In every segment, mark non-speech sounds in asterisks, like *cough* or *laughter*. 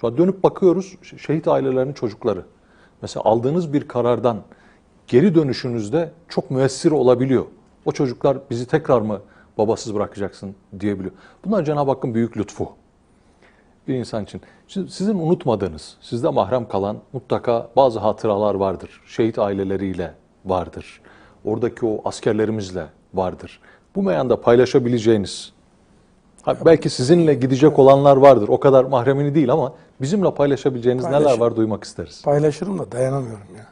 Sonra dönüp bakıyoruz şehit ailelerinin çocukları. Mesela aldığınız bir karardan geri dönüşünüzde çok müessir olabiliyor. O çocuklar bizi tekrar mı babasız bırakacaksın diyebiliyor. Bunlar Cenab-ı Hakk'ın büyük lütfu bir insan için. Şimdi sizin unutmadığınız, sizde mahrem kalan mutlaka bazı hatıralar vardır. Şehit aileleriyle vardır. Oradaki o askerlerimizle vardır. Bu meyanda paylaşabileceğiniz, belki sizinle gidecek olanlar vardır. O kadar mahremini değil ama bizimle paylaşabileceğiniz neler Paylaşın. var duymak isteriz. Paylaşırım da dayanamıyorum ya.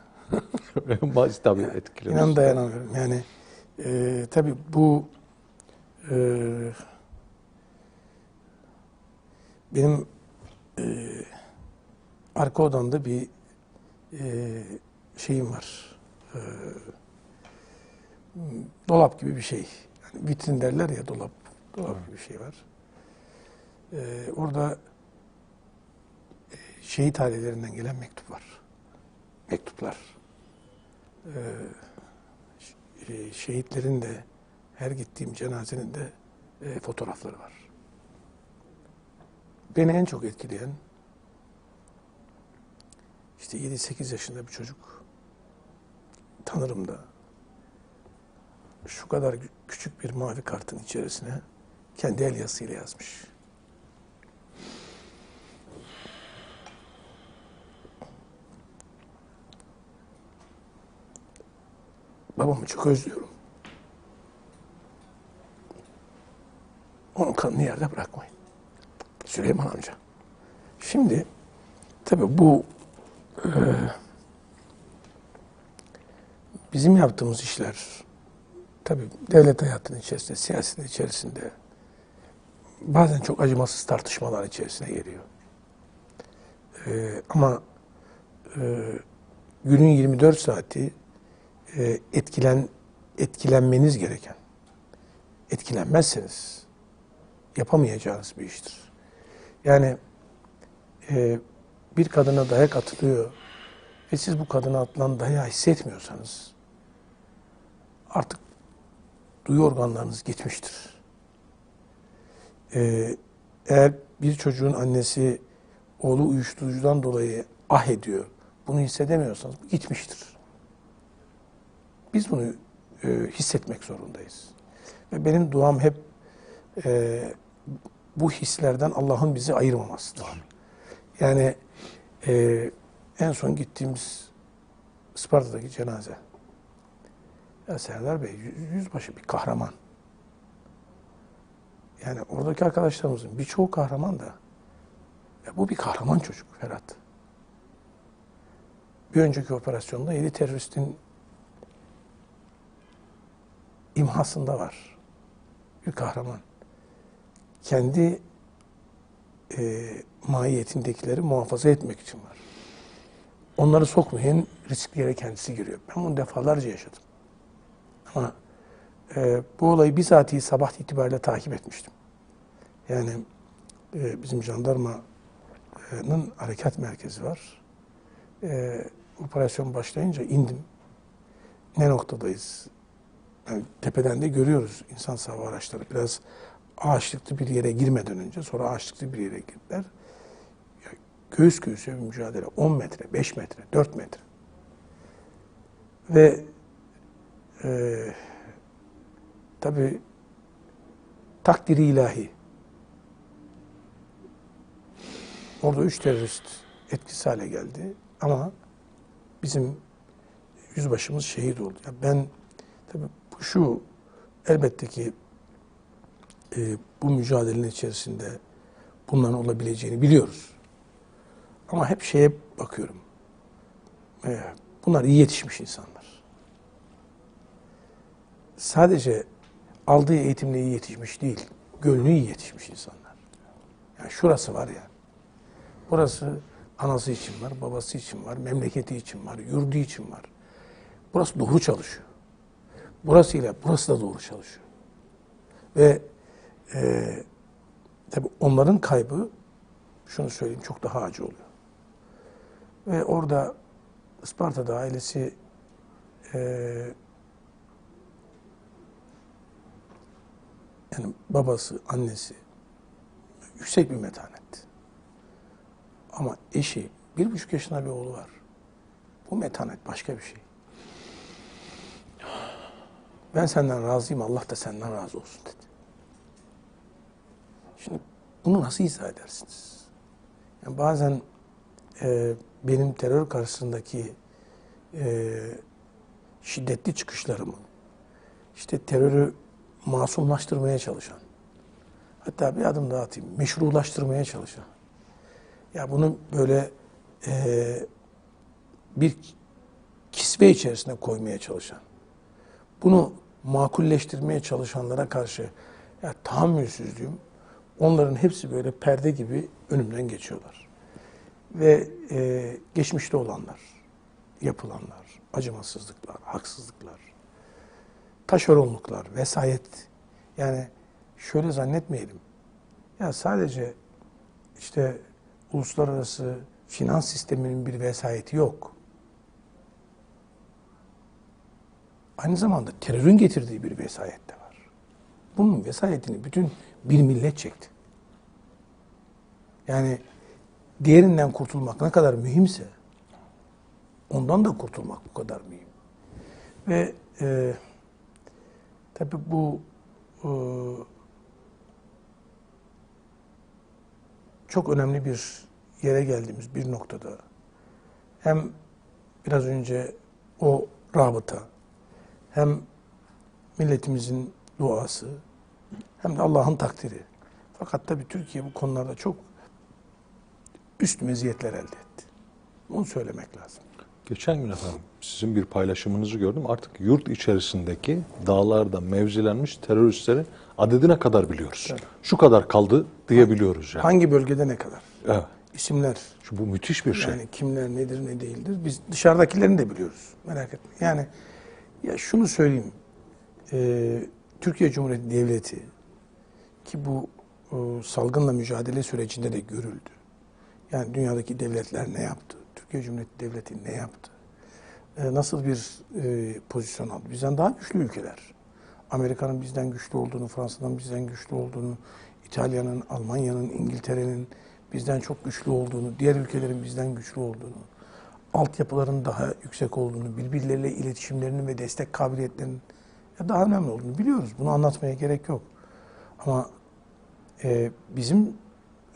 *laughs* Bazı tabii etkiliyor. İnan dayanamıyorum. Yani e, tabii bu e, benim e, arka odamda bir e, şeyim var. E, dolap gibi bir şey. Yani vitrin derler ya dolap. Dolap gibi bir şey var. E, orada şehit ailelerinden gelen mektup var. Mektuplar. E, e, şehitlerin de her gittiğim cenazenin de e, fotoğrafları var. Beni en çok etkileyen işte 7-8 yaşında bir çocuk tanırım da şu kadar kü- küçük bir mavi kartın içerisine kendi el yazısıyla yazmış. Babamı çok özlüyorum. Onun kanını yerde bırakmayın. Süleyman amca. Şimdi tabii bu e, bizim yaptığımız işler tabii devlet hayatının içerisinde, siyasetin içerisinde bazen çok acımasız tartışmalar içerisine geliyor. E, ama e, günün 24 saati e, etkilen etkilenmeniz gereken, etkilenmezseniz yapamayacağınız bir iştir. Yani e, bir kadına dayak atılıyor ve siz bu kadına atılan dayağı hissetmiyorsanız artık duyu organlarınız geçmiştir. E, eğer bir çocuğun annesi oğlu uyuşturucudan dolayı ah ediyor, bunu hissedemiyorsanız bu gitmiştir. Biz bunu e, hissetmek zorundayız. Ve benim duam hep e, bu hislerden Allah'ın bizi ayırmamasıdır. Yani e, en son gittiğimiz Isparta'daki cenaze. Ya Serdar Bey yüz- yüzbaşı bir kahraman. Yani oradaki arkadaşlarımızın birçoğu kahraman da ya bu bir kahraman çocuk Ferhat. Bir önceki operasyonda yedi teröristin imhasında var. Bir kahraman. Kendi e, mahiyetindekileri muhafaza etmek için var. Onları sokmayan riskli yere kendisi giriyor. Ben bunu defalarca yaşadım. Ama e, bu olayı bizatihi sabah itibariyle takip etmiştim. Yani e, bizim jandarmanın harekat merkezi var. E, operasyon başlayınca indim. Ne noktadayız? Yani tepeden de görüyoruz insan sağ araçları. Biraz ağaçlıklı bir yere girmeden önce sonra ağaçlıklı bir yere girdiler. Ya, göğüs göğüse bir mücadele. 10 metre, 5 metre, 4 metre. Ve e, tabii takdiri ilahi. Orada üç terörist etkisiz hale geldi. Ama bizim yüzbaşımız şehit oldu. Ya ben şu elbette ki e, bu mücadelenin içerisinde bunların olabileceğini biliyoruz. Ama hep şeye bakıyorum. E, bunlar iyi yetişmiş insanlar. Sadece aldığı eğitimle iyi yetişmiş değil, gönlü iyi yetişmiş insanlar. Yani şurası var ya. Burası anası için var, babası için var, memleketi için var, yurdu için var. Burası doğru çalışıyor. Burasıyla burası da doğru çalışıyor. Ve e, tabii onların kaybı şunu söyleyeyim çok daha acı oluyor. Ve orada Isparta'da ailesi e, yani babası, annesi yüksek bir metanet. Ama eşi, bir buçuk yaşında bir oğlu var. Bu metanet başka bir şey. Ben senden razıyım, Allah da senden razı olsun dedi. Şimdi bunu nasıl izah edersiniz? Yani bazen e, benim terör karşısındaki e, şiddetli çıkışlarımı, işte terörü masumlaştırmaya çalışan, hatta bir adım daha atayım, meşrulaştırmaya çalışan, ya bunu böyle e, bir kisve içerisine koymaya çalışan, bunu makulleştirmeye çalışanlara karşı ya tahammülsüzlüğüm, onların hepsi böyle perde gibi önümden geçiyorlar. Ve e, geçmişte olanlar, yapılanlar, acımasızlıklar, haksızlıklar, taşeronluklar, vesayet. Yani şöyle zannetmeyelim. Ya sadece işte uluslararası finans sisteminin bir vesayeti yok. Aynı zamanda terörün getirdiği bir vesayet de var. Bunun vesayetini bütün bir millet çekti. Yani diğerinden kurtulmak ne kadar mühimse ondan da kurtulmak bu kadar mühim. Ve e, tabi bu e, çok önemli bir yere geldiğimiz bir noktada hem biraz önce o rabıta hem milletimizin duası hem de Allah'ın takdiri. Fakat tabi Türkiye bu konularda çok üst meziyetler elde etti. Bunu söylemek lazım. Geçen gün efendim sizin bir paylaşımınızı gördüm. Artık yurt içerisindeki dağlarda mevzilenmiş teröristlerin adedine kadar biliyoruz. Evet. Şu kadar kaldı diyebiliyoruz yani. Hangi bölgede ne kadar? Evet. İsimler, Şu bu müthiş bir şey. yani kimler nedir ne değildir. Biz dışarıdakilerini de biliyoruz. Merak etme. Yani ya şunu söyleyeyim. Ee, Türkiye Cumhuriyeti Devleti ki bu e, salgınla mücadele sürecinde de görüldü. Yani dünyadaki devletler ne yaptı? Türkiye Cumhuriyeti Devleti ne yaptı? Ee, nasıl bir e, pozisyon aldı? Bizden daha güçlü ülkeler. Amerika'nın bizden güçlü olduğunu, Fransa'nın bizden güçlü olduğunu, İtalya'nın, Almanya'nın, İngiltere'nin bizden çok güçlü olduğunu, diğer ülkelerin bizden güçlü olduğunu, altyapıların daha yüksek olduğunu, birbirleriyle iletişimlerinin ve destek kabiliyetlerinin daha önemli olduğunu biliyoruz. Bunu anlatmaya gerek yok. Ama e, bizim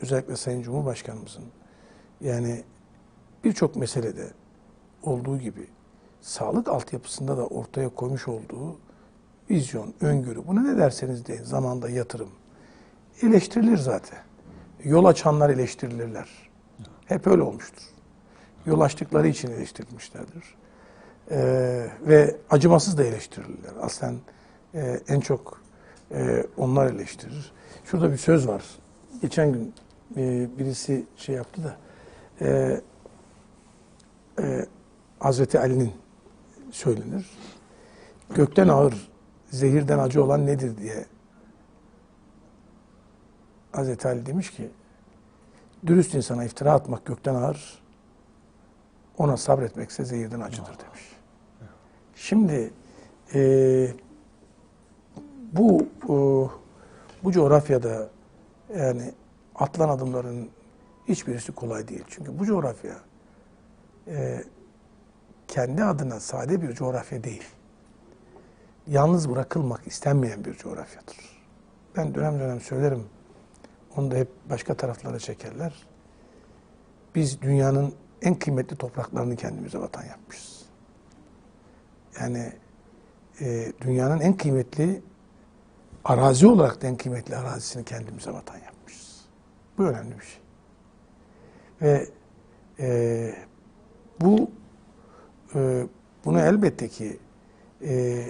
özellikle Sayın Cumhurbaşkanımızın yani birçok meselede olduğu gibi sağlık altyapısında da ortaya koymuş olduğu vizyon, öngörü, buna ne derseniz deyin, zamanda yatırım eleştirilir zaten. Yol açanlar eleştirilirler. Hep öyle olmuştur. Yol açtıkları için eleştirilmişlerdir. Ee, ve acımasız da eleştirilirler. Aslen e, en çok e, onlar eleştirir. Şurada bir söz var. Geçen gün e, birisi şey yaptı da e, e, Hazreti Ali'nin söylenir. Gökten ağır, zehirden acı olan nedir diye Hazreti Ali demiş ki dürüst insana iftira atmak gökten ağır, ona sabretmekse zehirden acıdır demiş. Şimdi e, bu e, bu coğrafyada yani atılan adımların hiçbirisi kolay değil. Çünkü bu coğrafya e, kendi adına sade bir coğrafya değil. Yalnız bırakılmak istenmeyen bir coğrafyadır. Ben dönem dönem söylerim. Onu da hep başka taraflara çekerler. Biz dünyanın en kıymetli topraklarını kendimize vatan yapmışız. Yani e, dünyanın en kıymetli arazi olarak da en kıymetli arazisini kendimize vatan yapmışız. Bu önemli bir şey. Ve e, bu e, bunu elbette ki e,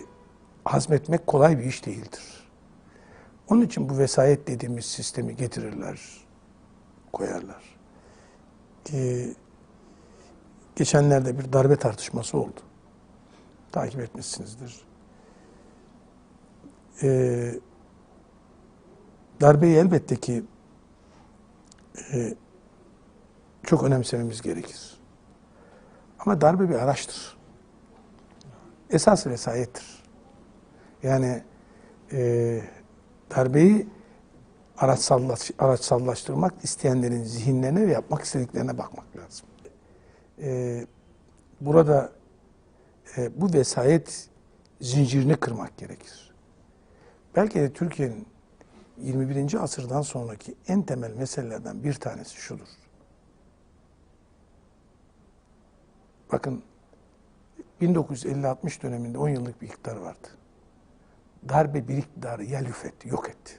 hazmetmek kolay bir iş değildir. Onun için bu vesayet dediğimiz sistemi getirirler, koyarlar. E, geçenlerde bir darbe tartışması oldu. Takip etmişsinizdir. E, darbeyi elbette ki e, çok önemsememiz gerekir. Ama darbe bir araçtır. Esas vesayettir. Yani e, darbeyi araçsallaş, araçsallaştırmak isteyenlerin zihinlerine ve yapmak istediklerine bakmak lazım. Ee, burada e, bu vesayet zincirini kırmak gerekir. Belki de Türkiye'nin 21. asırdan sonraki en temel meselelerden bir tanesi şudur. Bakın 1950-60 döneminde 10 yıllık bir iktidar vardı. Darbe bir iktidarı etti, yok etti.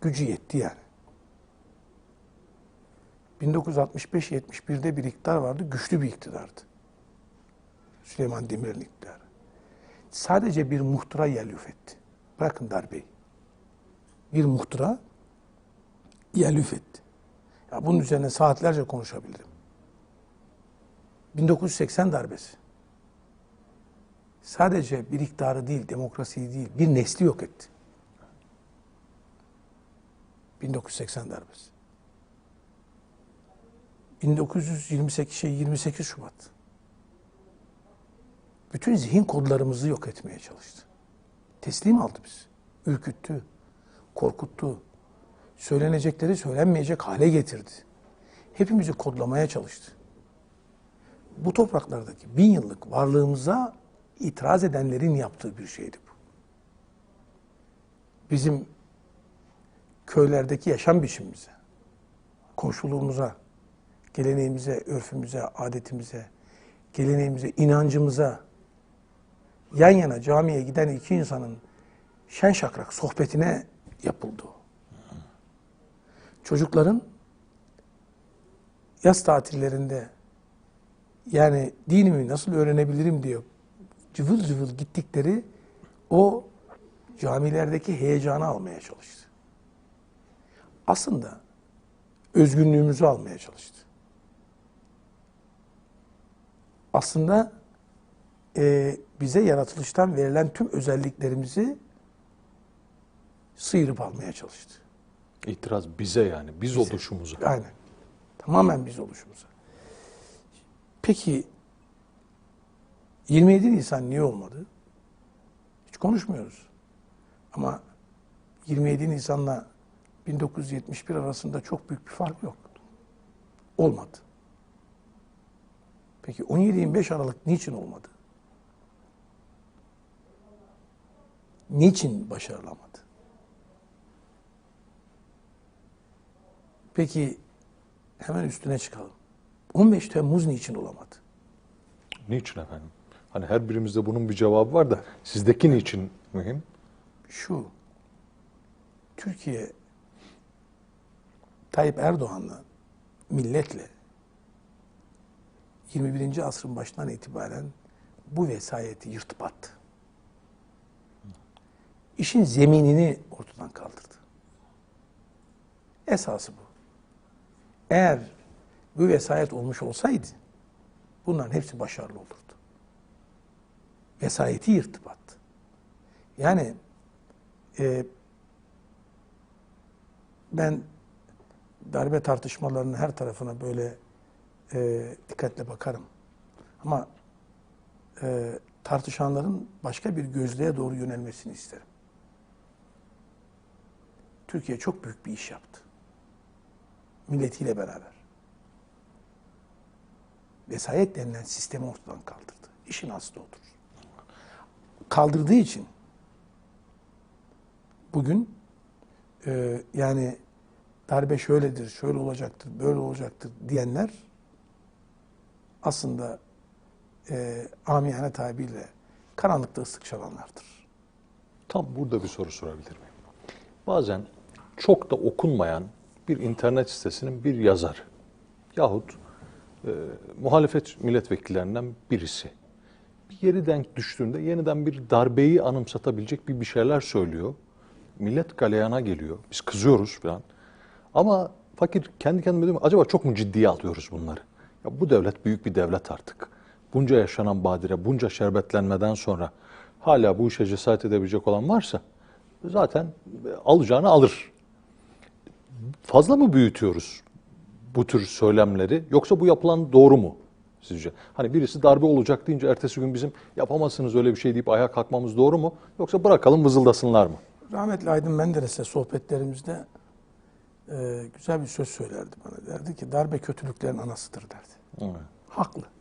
Gücü yetti yani. 1965-71'de bir iktidar vardı, güçlü bir iktidardı. Süleyman Demirel'in iktidarı. Sadece bir muhtıra yelüf etti. Bırakın darbeyi. Bir muhtıra yelüf etti. Ya bunun üzerine saatlerce konuşabilirim. 1980 darbesi. Sadece bir iktidarı değil, demokrasiyi değil, bir nesli yok etti. 1980 darbesi. 1928 şey 28 Şubat. Bütün zihin kodlarımızı yok etmeye çalıştı. Teslim aldı bizi. Ürküttü, korkuttu. Söylenecekleri söylenmeyecek hale getirdi. Hepimizi kodlamaya çalıştı. Bu topraklardaki bin yıllık varlığımıza itiraz edenlerin yaptığı bir şeydi bu. Bizim köylerdeki yaşam biçimimize, komşuluğumuza, geleneğimize, örfümüze, adetimize, geleneğimize, inancımıza, yan yana camiye giden iki insanın şen şakrak sohbetine yapıldı. Çocukların yaz tatillerinde yani dinimi nasıl öğrenebilirim diye cıvıl cıvıl gittikleri o camilerdeki heyecanı almaya çalıştı. Aslında özgünlüğümüzü almaya çalıştı. Aslında e, bize yaratılıştan verilen tüm özelliklerimizi sıyırıp almaya çalıştı. İtiraz bize yani, biz Bize. oluşumuza. Aynen. Tamamen biz oluşumuza. Peki 27 Nisan niye olmadı? Hiç konuşmuyoruz. Ama 27 Nisan'la 1971 arasında çok büyük bir fark yok. Olmadı. Peki 17-25 Aralık niçin olmadı? Niçin başarılamadı? Peki hemen üstüne çıkalım. 15 Temmuz niçin olamadı? Niçin efendim? Hani her birimizde bunun bir cevabı var da sizdeki niçin mühim? Şu, Türkiye Tayyip Erdoğan'la, milletle 21. asrın başından itibaren bu vesayeti yırtıp attı. İşin zeminini ortadan kaldırdı. Esası bu. Eğer bu vesayet olmuş olsaydı bunların hepsi başarılı olurdu. Vesayeti yırtıp attı. Yani e, ben darbe tartışmalarının her tarafına böyle e, dikkatle bakarım. Ama e, tartışanların başka bir gözlüğe doğru yönelmesini isterim. Türkiye çok büyük bir iş yaptı. Milletiyle beraber. Vesayet denilen sistemi ortadan kaldırdı. İşin aslı odur. Kaldırdığı için bugün e, yani darbe şöyledir, şöyle olacaktır, böyle olacaktır diyenler aslında e, amiyane tabirle karanlıkta ıslık çalanlardır. Tam burada bir soru sorabilir miyim? Bazen çok da okunmayan bir internet sitesinin bir yazarı yahut e, muhalefet milletvekillerinden birisi bir yeri denk düştüğünde yeniden bir darbeyi anımsatabilecek bir bir şeyler söylüyor. Millet galeyana geliyor. Biz kızıyoruz falan. Ama fakir kendi kendime diyorum acaba çok mu ciddiye alıyoruz bunları? Ya bu devlet büyük bir devlet artık. Bunca yaşanan badire, bunca şerbetlenmeden sonra hala bu işe cesaret edebilecek olan varsa zaten alacağını alır. Fazla mı büyütüyoruz bu tür söylemleri yoksa bu yapılan doğru mu sizce? Hani birisi darbe olacak deyince ertesi gün bizim yapamazsınız öyle bir şey deyip ayağa kalkmamız doğru mu? Yoksa bırakalım vızıldasınlar mı? Rahmetli Aydın Menderes'le sohbetlerimizde e, güzel bir söz söylerdi bana. Derdi ki darbe kötülüklerin anasıdır derdi. Evet. Haklı. *laughs*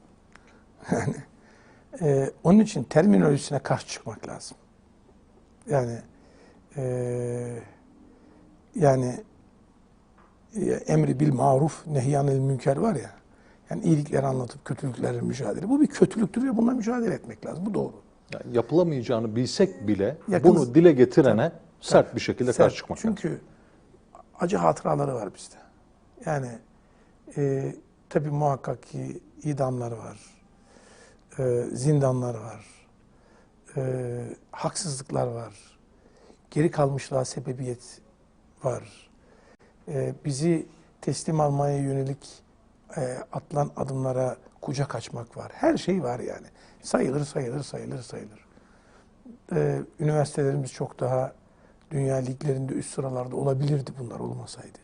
Yani e, onun için terminolojisine karşı çıkmak lazım. Yani e, yani e, emri bil maruf nehyanil münker var ya. Yani iyilikleri anlatıp kötülüklerle mücadele. Bu bir kötülüktür ve bununla mücadele etmek lazım. Bu doğru. Yani yapılamayacağını bilsek bile Yakın- bunu dile getirene sert bir şekilde Sert. karşı çıkmak lazım. Acı hatıraları var bizde. Yani e, tabii muhakkak ki idamlar var, e, zindanlar var, e, haksızlıklar var, geri kalmışlığa sebebiyet var. E, bizi teslim almaya yönelik e, atılan adımlara kucak açmak var. Her şey var yani. Sayılır, sayılır, sayılır, sayılır. E, üniversitelerimiz çok daha dünya liglerinde üst sıralarda olabilirdi bunlar olmasaydı.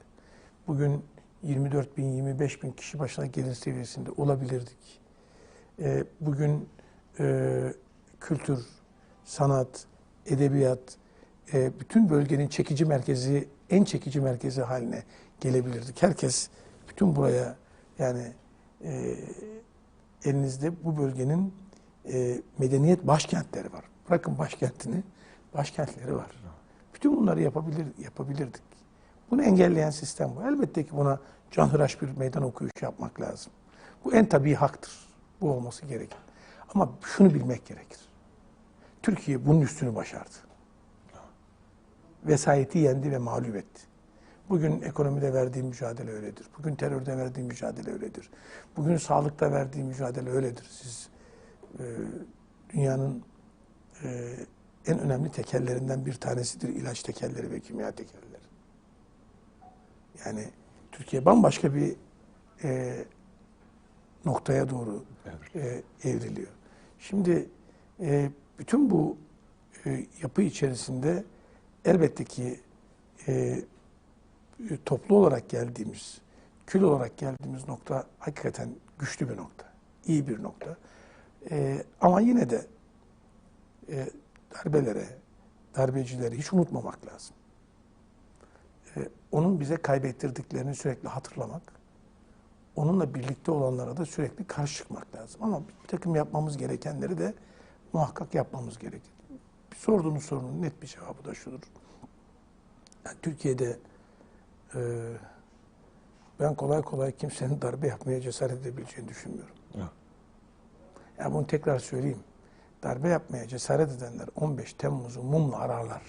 Bugün 24 bin, 25 bin kişi başına gelir seviyesinde olabilirdik. E, bugün e, kültür, sanat, edebiyat, e, bütün bölgenin çekici merkezi, en çekici merkezi haline gelebilirdik. Herkes bütün buraya yani e, elinizde bu bölgenin e, medeniyet başkentleri var. Bırakın başkentini, başkentleri var. Bütün bunları yapabilir yapabilirdik. Bunu engelleyen sistem bu. Elbette ki buna canhıraş bir meydan okuyuş yapmak lazım. Bu en tabii haktır. Bu olması gerekir. Ama şunu bilmek gerekir. Türkiye bunun üstünü başardı. Vesayeti yendi ve mağlup etti. Bugün ekonomide verdiği mücadele öyledir. Bugün terörde verdiği mücadele öyledir. Bugün sağlıkta verdiği mücadele öyledir. Siz e, dünyanın e, en önemli tekerlerinden bir tanesidir ilaç tekerleri ve kimya tekerleri. Yani Türkiye bambaşka bir e, noktaya doğru e, evriliyor. Şimdi e, bütün bu e, yapı içerisinde elbette ki e, toplu olarak geldiğimiz, kül olarak geldiğimiz nokta hakikaten güçlü bir nokta, iyi bir nokta. E, ama yine de e, darbelere, darbecileri hiç unutmamak lazım. E, onun bize kaybettirdiklerini sürekli hatırlamak, onunla birlikte olanlara da sürekli karşı çıkmak lazım. Ama bir takım yapmamız gerekenleri de muhakkak yapmamız gerekir. Sorduğunuz sorunun net bir cevabı da şudur. Yani Türkiye'de e, ben kolay kolay kimsenin darbe yapmaya cesaret edebileceğini düşünmüyorum. Ya bunu tekrar söyleyeyim. Darbe yapmaya cesaret edenler 15 Temmuz'u mumla ararlar.